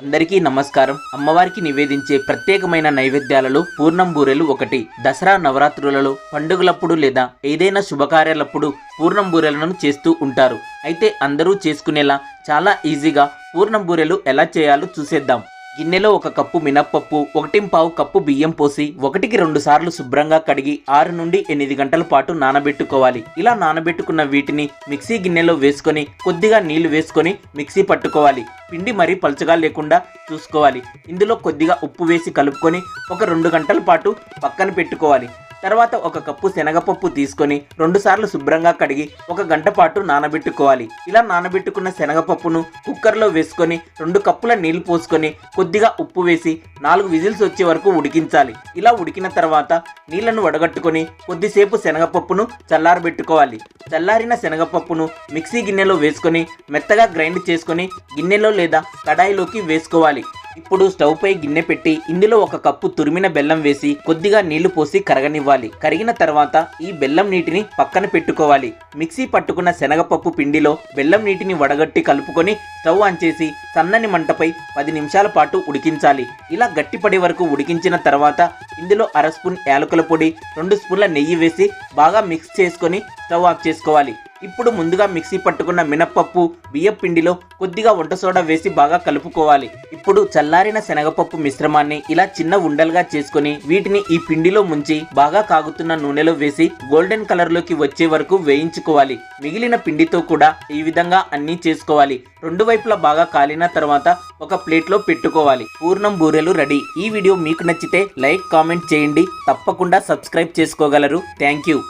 అందరికీ నమస్కారం. అమ్మవారికి నివేదించే ప్రత్యేకమైన నైవేద్యాలలో పూర్ణం బూరెలు ఒకటి. దసరా నవరాత్రులలో పండుగలప్పుడు లేదా ఏదైనా శుభకార్యాలప్పుడు పూర్ణం బూరెలను చేస్తూ ఉంటారు. అయితే అందరూ చేసుకునేలా చాలా ఈజీగా పూర్ణం బూరెలు ఎలా చేయాలో చూసేద్దాం. గిన్నెలో ఒక కప్పు మినప్పప్పు ఒకటి పావు కప్పు బియ్యం పోసి ఒకటికి రెండు సార్లు శుభ్రంగా కడిగి ఆరు నుండి ఎనిమిది గంటల పాటు నానబెట్టుకోవాలి. ఇలా నానబెట్టుకున్న వీటిని మిక్సీ గిన్నెలో వేసుకొని కొద్దిగా నీళ్ళు వేసుకొని మిక్సీ పట్టుకోవాలి. పిండి మరీ పలుచగా లేకుండా చూసుకోవాలి. ఇందులో కొద్దిగా ఉప్పు వేసి కలుపుకొని ఒక రెండు గంటల పాటు పక్కన పెట్టుకోవాలి. తర్వాత ఒక కప్పు శనగపప్పు తీసుకొని రెండుసార్లు శుభ్రంగా కడిగి ఒక గంట పాటు నానబెట్టుకోవాలి. ఇలా నానబెట్టుకున్న శనగపప్పును కుక్కర్లో వేసుకొని రెండు కప్పుల నీళ్ళు పోసుకొని కొద్దిగా ఉప్పు వేసి నాలుగు విజిల్స్ వచ్చే వరకు ఉడికించాలి. ఇలా ఉడికిన తర్వాత నీళ్ళను వడగట్టుకొని కొద్దిసేపు శనగపప్పును చల్లారబెట్టుకోవాలి. చల్లారిన శనగపప్పును మిక్సీ గిన్నెలో వేసుకొని మెత్తగా గ్రైండ్ చేసుకొని గిన్నెలో లేదా కడాయిలోకి వేసుకోవాలి. ఇప్పుడు స్టవ్ పై గిన్నె పెట్టి ఇందులో ఒక కప్పు తురిమిన బెల్లం వేసి కొద్దిగా నీళ్ళు పోసి కరగనివ్వాలి. కరిగిన తర్వాత ఈ బెల్లం నీటిని పక్కన పెట్టుకోవాలి. మిక్సీ పట్టుకున్న శనగపప్పు పిండిలో బెల్లం నీటిని వడగట్టి కలుపుకొని స్టవ్ ఆన్ చేసి సన్నని మంటపై పది నిమిషాల పాటు ఉడికించాలి. ఇలా గట్టిపడే వరకు ఉడికించిన తర్వాత ఇందులో అర స్పూన్ యాలకుల పొడి రెండు స్పూన్ల నెయ్యి వేసి బాగా మిక్స్ చేసుకొని స్టవ్ ఆఫ్ చేసుకోవాలి. ఇప్పుడు ముందుగా మిక్సీ పట్టుకున్న మినప్పప్పు బియ్యం పిండిలో కొద్దిగా వంట సోడా వేసి బాగా కలుపుకోవాలి. ఇప్పుడు చల్లారిన శనగపప్పు మిశ్రమాన్ని ఇలా చిన్న ఉండలుగా చేసుకొని వీటిని ఈ పిండిలో ముంచి బాగా కాగుతున్న నూనెలో వేసి గోల్డెన్ కలర్లోకి వచ్చే వరకు వేయించుకోవాలి. మిగిలిన పిండితో కూడా ఈ విధంగా అన్నీ చేసుకోవాలి. రెండు వైపులా బాగా కాలిన తర్వాత ఒక ప్లేట్లో పెట్టుకోవాలి. పూర్ణం బూరెలు రెడీ. ఈ వీడియో మీకు నచ్చితే లైక్ కామెంట్ చేయండి. తప్పకుండా సబ్స్క్రైబ్ చేసుకోగలరు. Thank you.